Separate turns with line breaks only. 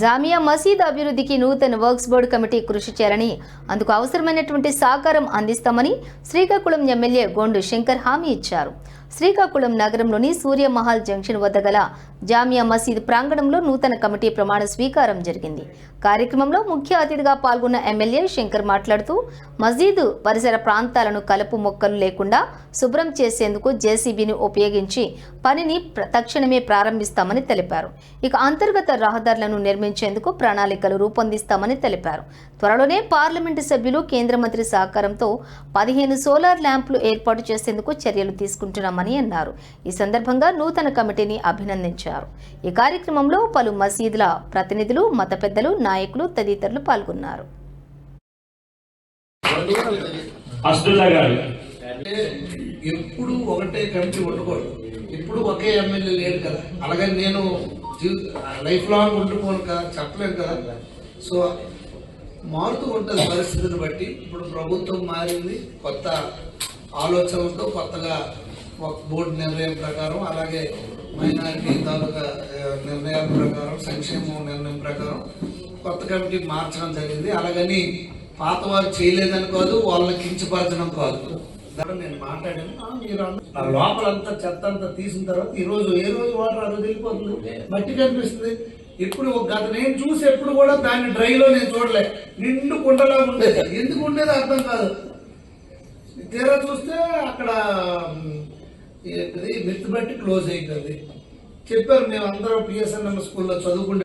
జామియా మసీద్ అభివృద్ధికి నూతన వర్క్స్ బోర్డు కమిటీ కృషి చేయాలని అందుకు అవసరమైనటువంటి సహకారం అందిస్తామని శ్రీకాకుళం ఎమ్మెల్యే గోండు శంకర్ హామీ ఇచ్చారు. శ్రీకాకుళం నగరంలోని సూర్యమహల్ జంక్షన్ వద్ద గల జామియా మసీద్ ప్రాంగణంలో నూతన కమిటీ ప్రమాణ స్వీకారం జరిగింది. కార్యక్రమంలో ముఖ్య అతిథిగా పాల్గొన్న ఎమ్మెల్యే శంకర్ మాట్లాడుతూ మసీదు పరిసర ప్రాంతాలను కలుపు మొక్కలు లేకుండా శుభ్రం చేసేందుకు జేసీబీని ఉపయోగించి పనిని తక్షణమే ప్రారంభిస్తామని తెలిపారు. ఇక అంతర్గత రహదారులను నిర్మించేందుకు ప్రణాళికలు రూపొందిస్తామని తెలిపారు. త్వరలోనే పార్లమెంటు సభ్యులు కేంద్ర మంత్రి సహకారంతో పదిహేను సోలార్ ల్యాంపులు ఏర్పాటు చేసేందుకు చర్యలు తీసుకుంటున్నామని అన్నారు. ఈ సందర్భంగా నూతన కమిటీని అభినందించారు. ఈ కార్యక్రమంలో పలు మసీదుల ప్రతినిధులు మత పెద్దలు నాయకులు తదితరులు పాల్గొన్నారు.
అస్దుల్లా గారు.
అంటే ఎప్పుడు ఒకటే కమిటీ ఉండకూడదు. ఇప్పుడు ఒకే ఎమ్మెల్యే లేడు కదా. అలాగని నేను లైఫ్ లాంగ్ ఉండిపోను కదా చెప్పలేను కదా. సో మారుతూ ఉంటుంది పరిస్థితిని బట్టి ఇప్పుడు ప్రభుత్వం మారింది. కొత్త ఆలోచనలతో కొత్తగా బోర్డు నిర్ణయం ప్రకారం అలాగే మైనారిటీ తాలూకా నిర్ణయాల ప్రకారం సంక్షేమం నిర్ణయం ప్రకారం కొత్త కమిటీ మార్చడం జరిగింది. అలాగని పాత వారు చేయలేదని కాదు వాళ్ళని కించపరచడం కాదు. నేను మాట్లాడాను. మీరు లోపలంతా చెత్త అంతా తీసిన తర్వాత ఈ రోజు ఏ రోజు వాటర్ ఆ రోజు వెళ్ళిపోతుంది? మట్టి కనిపిస్తుంది. ఇప్పుడు ఒక గత నేను చూసి ఎప్పుడు కూడా దాన్ని డ్రైలో నేను చూడలే. నిండు కుండలా ఉండేది. ఎందుకు ఉండేది అర్థం కాదు. తీరా చూస్తే అక్కడ విత్ బట్టి క్లోజ్ అయిపోయింది. చెప్పారు మేము అందరం పిఎస్ఎన్ఎం స్కూల్లో చదువుకుంటే